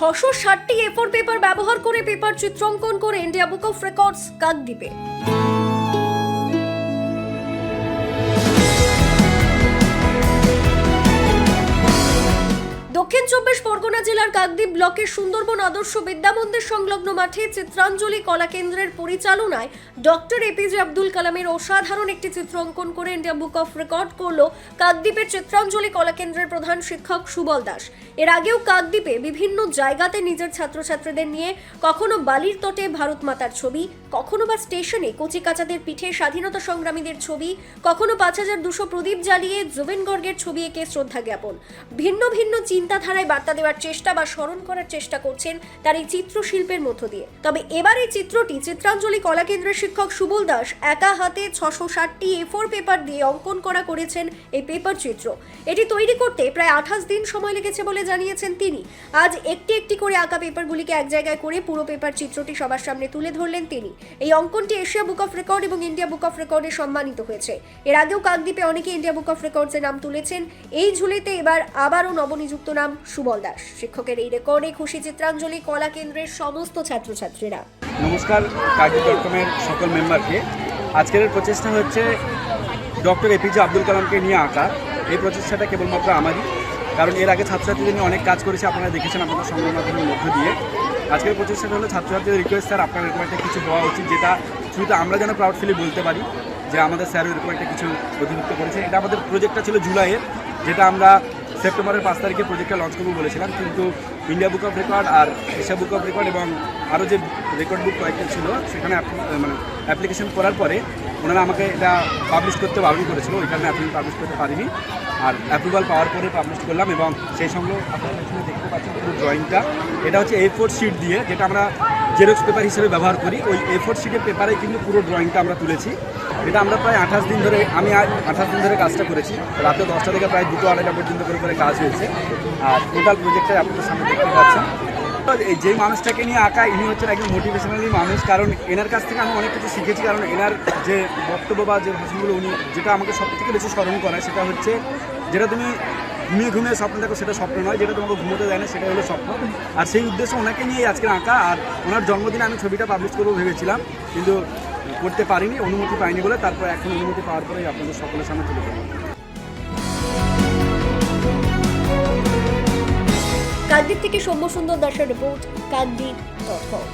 ছশো ষাটটি A four paper ব্যবহার করে পেপার চিত্রাঙ্কন করে ইন্ডিয়া বুক অফ রেকর্ডস কাকদ্বীপে। জেলার কাকদ্বীপ ব্লকের সুন্দরবন আদর্শ বিদ্যামন্দির সংলগ্ন মাঠে চিত্রাঞ্জলি কলা কেন্দ্রের পরিচালনায় ডক্টর এপিজে আব্দুল কালামের অসাধারণ একটি চিত্র অঙ্কন করে ইন্ডিয়া বুক অফ রেকর্ড করল কাকদ্বীপের চিত্রাঞ্জলি কলা কেন্দ্রের প্রধান শিক্ষক সুবল দাস। এর আগেও কাকদ্বীপে বিভিন্ন জায়গাতে নিজের ছাত্রছাত্রীদের নিয়ে কখনো বালির তটে ভারত মাতার ছবি, কখনো বা স্টেশনে কচিকাচাদের পিঠে স্বাধীনতা সংগ্রামীদের ছবি, কখনো পাঁচ হাজার দুশো প্রদীপ জ্বালিয়ে জুবেন গর্গের ছবি এঁকে শ্রদ্ধা জ্ঞাপন। ভিন্ন ভিন্ন চিন্তাধারায় বার্তা দেওয়ার চেষ্টা বা স্মরণ করার চেষ্টা করছেন তার এই চিত্রশিল্পের মধ্য দিয়ে। তবে এবার এই চিত্রটি চিত্রাঞ্জলি কলা কেন্দ্রের শিক্ষক সুবল দাস একা হাতে ছশো ষাটটি এ ফোর পেপার দিয়ে অঙ্কন করা করেছেন এই পেপার চিত্র। এটি তৈরি করতে প্রায় আঠাশ দিন সময় লেগেছে বলে জানিয়েছেন তিনি। আজ একটি একটি করে আঁকা পেপারগুলিকে এক জায়গায় করে পুরো পেপার চিত্রটি সবার সামনে তুলে ধরলেন তিনি। এই অঙ্কনটি এশিয়া বুক অফ রেকর্ড এবং ইন্ডিয়া বুক অফ রেকর্ডে সম্মানিত হয়েছে। এর আগেও কাকদ্বীপে অনেকে ইন্ডিয়া বুক অফ রেকর্ডসে নাম তুলেছেন। এই ঝুলিতে এবার আবারও নবনিযুক্ত নাম সুবল দাস। শিক্ষকের এই রেকর্ডে খুশি চিত্রাঞ্জলি কলা কেন্দ্রের সমস্ত ছাত্রছাত্রীরা। নমস্কার কমের সকল মেম্বারকে। আজকের প্রচেষ্টা হচ্ছে ডক্টর এপিজে আব্দুল কালামকে নিয়ে আঁকা। এই প্রচেষ্টাটা কেবলমাত্র আমারই, কারণ এর আগে ছাত্রছাত্রীদের নিয়ে অনেক কাজ করেছে, আপনারা দেখেছেন আপনাদের সংবাদ মাধ্যমের মধ্য দিয়ে। আজকের প্রচেষ্টাটা হলো ছাত্রছাত্রীদের রিকোয়েস্ট স্যার, আপনার এরকম একটা কিছু হওয়া উচিত যেটা শুধু আমরা যেন প্রাউড ফিলি বলতে পারি, যে আমাদের স্যার এরকম একটা কিছু অধিভুক্ত করেছে। এটা আমাদের প্রজেক্টটা ছিল জুলাইয়ের, যেটা আমরা সেপ্টেম্বরের পাঁচ তারিখে প্রজেক্টটা লঞ্চ করব বলেছিলাম, কিন্তু ইন্ডিয়া বুক অফ রেকর্ড আর এশিয়া বুক অফ রেকর্ড এবং আরও যে রেকর্ড বুক কয়েকটা ছিল, সেখানে মানে অ্যাপ্লিকেশন করার পরে ওনারা আমাকে এটা পাবলিশ করতে বারণ করেছিল ওইখানে আমি পাবলিশ করতে পারিনি। আর অ্যাপ্রুভাল পাওয়ার পরে পাবলিশ করলাম এবং সেই সঙ্গে আপনারা দেখতে পাচ্ছেন পুরো ড্রয়িংটা এটা হচ্ছে এ ফোর শিট দিয়ে, যেটা আমরা জেরক্স পেপার হিসেবে ব্যবহার করি। ওই এ ফোর শিটের পেপারে কিন্তু পুরো ড্রয়িংটা আমরা তুলেছি। এটা আমরা প্রায় আঠাশ দিন ধরে, আমি আঠাশ দিন ধরে কাজটা করেছি। রাতে দশটা থেকে প্রায় দুটো আড়াইটা পর্যন্ত করে করে কাজ হয়েছে। আর টোটাল প্রজেক্টটা আপনাদের সামনে দেখতে পাচ্ছেন যেই মানুষটাকে নিয়ে আঁকা, ইনি হচ্ছেন একজন মোটিভেশনালি মানুষ, কারণ এনার কাছ থেকে আমি অনেক কিছু শিখেছি। কারণ এনার যে বক্তব্য বা যে ভাষণগুলো উনি, যেটা আমাকে সব থেকে বেশি স্মরণ করায়, সেটা হচ্ছে যেটা তুমি ঘুমিয়ে ঘুমিয়ে স্বপ্ন দেখো, সেটা স্বপ্ন নয়। যেটা তোমাকে ঘুমোতে দেয় না, সেটা হলো স্বপ্ন। আর সেই উদ্দেশ্য ওনাকে নিয়ে আজকে আঁকা। আর ওনার জন্মদিনে আমি ছবিটা পাবলিশ করব ভেবেছিলাম। কিন্তু করতে পারিনি, অনুমতি পাইনি বলে তারপর এখন অনুমতি পাওয়ার পরেই আপনাদের সকলের সামনে তুলে ধরবো কাকদ্বীপ থেকে সৌম্য সুন্দর দাসের রিপোর্ট কাকদ্বীপ ডট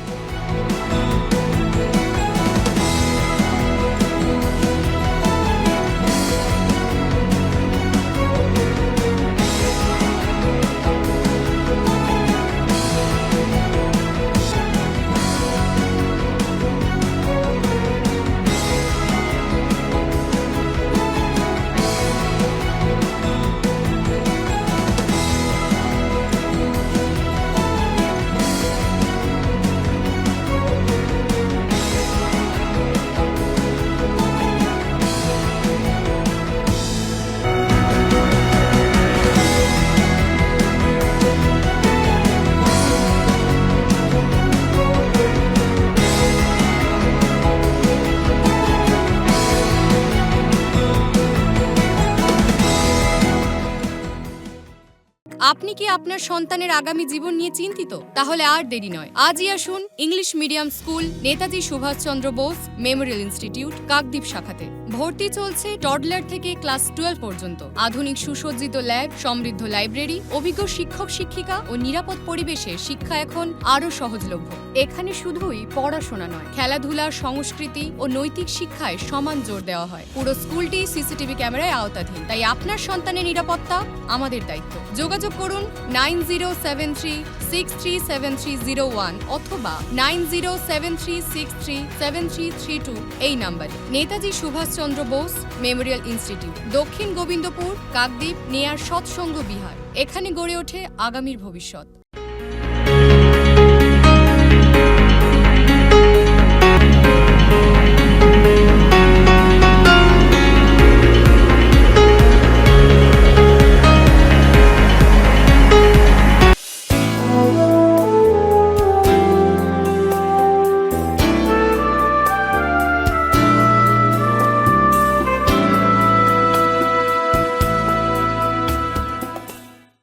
আপনি কি আপনার সন্তানের আগামী জীবন নিয়ে চিন্তিত? তাহলে আর দেরি নয়। আজই আসুন English medium school Netaji Subhashchandra Bose memorial institute Kakdwip শাখাতে। ভর্তি চলছে টডলার থেকে ক্লাস টুয়েলভ পর্যন্ত। আধুনিক সুসজ্জিত ল্যাব সমৃদ্ধ লাইব্রেরি অভিজ্ঞ শিক্ষক, শিক্ষিকা ও নিরাপদ পরিবেশে শিক্ষা এখন আরও সহজলভ্য। এখানে শুধুই পড়াশোনা নয়, খেলাধুলা, সংস্কৃতি ও নৈতিক শিক্ষায় সমান জোর দেওয়া হয়। পুরো স্কুলটি সিসিটিভি ক্যামেরায় আওতাধীন। তাই আপনার সন্তানের নিরাপত্তা আমাদের দায়িত্ব। যোগাযোগ করুন nine zero seven three six three seven three zero one অথবা nine zero seven three six three seven three three two এই নাম্বারে। Netaji Subhashchandra Bose, memorial institute. দক্ষিণ গোবিন্দপুর, কাকদ্বীপ, নেয়ার সৎসঙ্গ বিহার। এখানে গড়ে ওঠে আগামীর ভবিষ্যৎ।